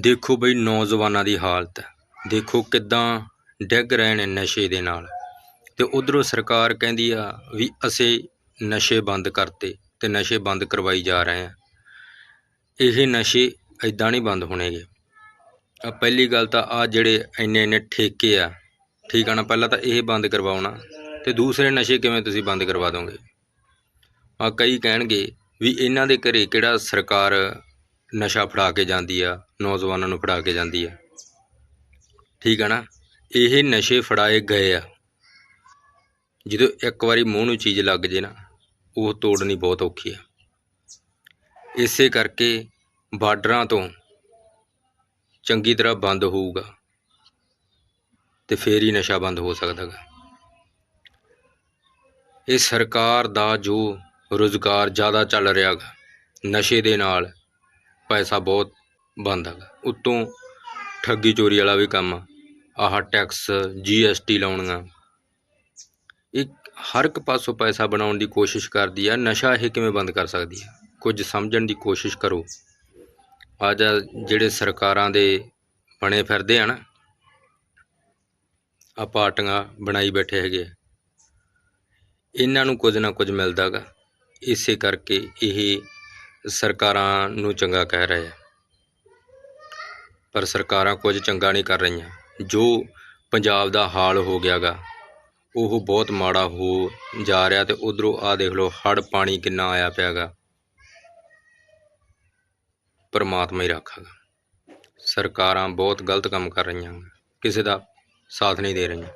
ਦੇਖੋ ਬਈ ਨੌਜਵਾਨਾਂ ਦੀ ਹਾਲਤ। ਦੇਖੋ ਕਿੱਦਾਂ ਡਿੱਗ ਰਹੇ ਨੇ ਨਸ਼ੇ ਦੇ ਨਾਲ। ਤੇ ਉਧਰੋਂ ਸਰਕਾਰ ਕਹਿੰਦੀ ਆ ਵੀ ਅਸੀਂ ਨਸ਼ੇ ਬੰਦ ਕਰਤੇ ਤੇ ਨਸ਼ੇ ਬੰਦ ਕਰਵਾਈ ਜਾ ਰਹੇ ਆ। ਇਹ ਨਸ਼ੇ ਇਦਾਂ ਨਹੀਂ ਬੰਦ ਹੋਣਗੇ। ਆ ਪਹਿਲੀ ਗੱਲ ਤਾਂ ਆ ਜਿਹੜੇ ਇੰਨੇ ਇੰਨੇ ਠੇਕੇ ਆ, ਠੀਕ ਆ ਨਾ, ਪਹਿਲਾਂ ਤਾਂ ਇਹ ਬੰਦ ਕਰਵਾਉਣਾ ਤੇ ਦੂਸਰੇ ਨਸ਼ੇ ਕਿਵੇਂ ਤੁਸੀਂ ਬੰਦ ਕਰਵਾ ਦੋਗੇ? ਆ ਕਈ ਕਹਿਣਗੇ ਵੀ ਇਹਨਾਂ ਦੇ ਘਰੇ ਕਿਹੜਾ ਸਰਕਾਰ ਨਸ਼ਾ ਫੜਾ ਕੇ ਜਾਂਦੀ ਆ, ਨੌਜਵਾਨਾਂ ਨੂੰ ਫੜਾ ਕੇ ਜਾਂਦੀ ਆ। ਠੀਕ ਆ ਨਾ? ਇਹ ਨਸ਼ੇ ਫੜਾਏ ਗਏ ਆ। ਜਦੋਂ ਇੱਕ ਵਾਰੀ ਮੂੰਹ ਨੂੰ ਚੀਜ਼ ਲੱਗ ਜੇ ਨਾ, ਉਹ ਤੋੜਨੀ ਬਹੁਤ ਔਖੀ ਆ। ਇਸੇ ਕਰਕੇ ਬਾਰਡਰਾਂ ਤੋਂ ਚੰਗੀ ਤਰ੍ਹਾਂ ਬੰਦ ਹੋਊਗਾ ਤੇ ਫੇਰ ਹੀ ਨਸ਼ਾ ਬੰਦ ਹੋ ਸਕਦਾ ਗਾ। ਇਹ ਸਰਕਾਰ ਦਾ ਜੋ ਰੁਜ਼ਗਾਰ ਜ਼ਿਆਦਾ ਚੱਲ ਰਿਹਾ ਗਾ, ਨਸ਼ੇ ਦੇ ਨਾਲ ਪੈਸਾ ਬਹੁਤ ਬਣਦਾ ਗਾ ਉੱਤੋਂ ਠੱਗੀ ਚੋਰੀ ਵਾਲਾ ਵੀ ਕੰਮ ਆਹ ਟੈਕਸ ਜੀਐਸਟੀ ਲਾਉਣੀਆਂ। ਇੱਕ ਹਰ ਇੱਕ ਪਾਸੋਂ ਪੈਸਾ ਬਣਾਉਣ ਦੀ ਕੋਸ਼ਿਸ਼ ਕਰਦੀ ਆ, ਨਸ਼ਾ ਇਹ ਕਿਵੇਂ ਬੰਦ ਕਰ ਸਕਦੀ ਆ? ਕੁਝ ਸਮਝਣ ਦੀ ਕੋਸ਼ਿਸ਼ ਕਰੋ। ਅੱਜ ਜਿਹੜੇ ਸਰਕਾਰਾਂ ਦੇ ਬਣੇ ਫਿਰਦੇ ਆ ਨਾ ਆ ਪਾਰਟੀਆਂ ਬਣਾਈ ਬੈਠੇ ਹੈਗੇ ਆ। ਇਹਨਾਂ ਨੂੰ ਕੁਝ ਨਾ ਕੁਝ ਮਿਲਦਾ ਗਾ ਇਸੇ ਕਰਕੇ ਇਹ ਸਰਕਾਰਾਂ ਨੂੰ ਚੰਗਾ ਕਹਿ ਰਹੇ ਆ। ਪਰ ਸਰਕਾਰਾਂ ਕੁਝ ਚੰਗਾ ਨਹੀਂ ਕਰ ਰਹੀਆਂ। ਜੋ ਪੰਜਾਬ ਦਾ ਹਾਲ ਹੋ ਗਿਆ ਗਾ ਉਹ ਬਹੁਤ ਮਾੜਾ ਹੋ ਜਾ ਰਿਹਾ ਤੇ ਉਧਰੋਂ ਆ ਦੇਖ ਲਓ ਹੜ ਪਾਣੀ ਕਿੰਨਾ ਆਇਆ ਪਿਆ ਗਾ ਪਰਮਾਤਮਾ ਹੀ ਰੱਖਾਗਾ। ਸਰਕਾਰਾਂ ਬਹੁਤ ਗਲਤ ਕੰਮ ਕਰ ਰਹੀਆਂ ਕਿਸੇ ਦਾ ਸਾਥ ਨਹੀਂ ਦੇ ਰਹੀਆਂ।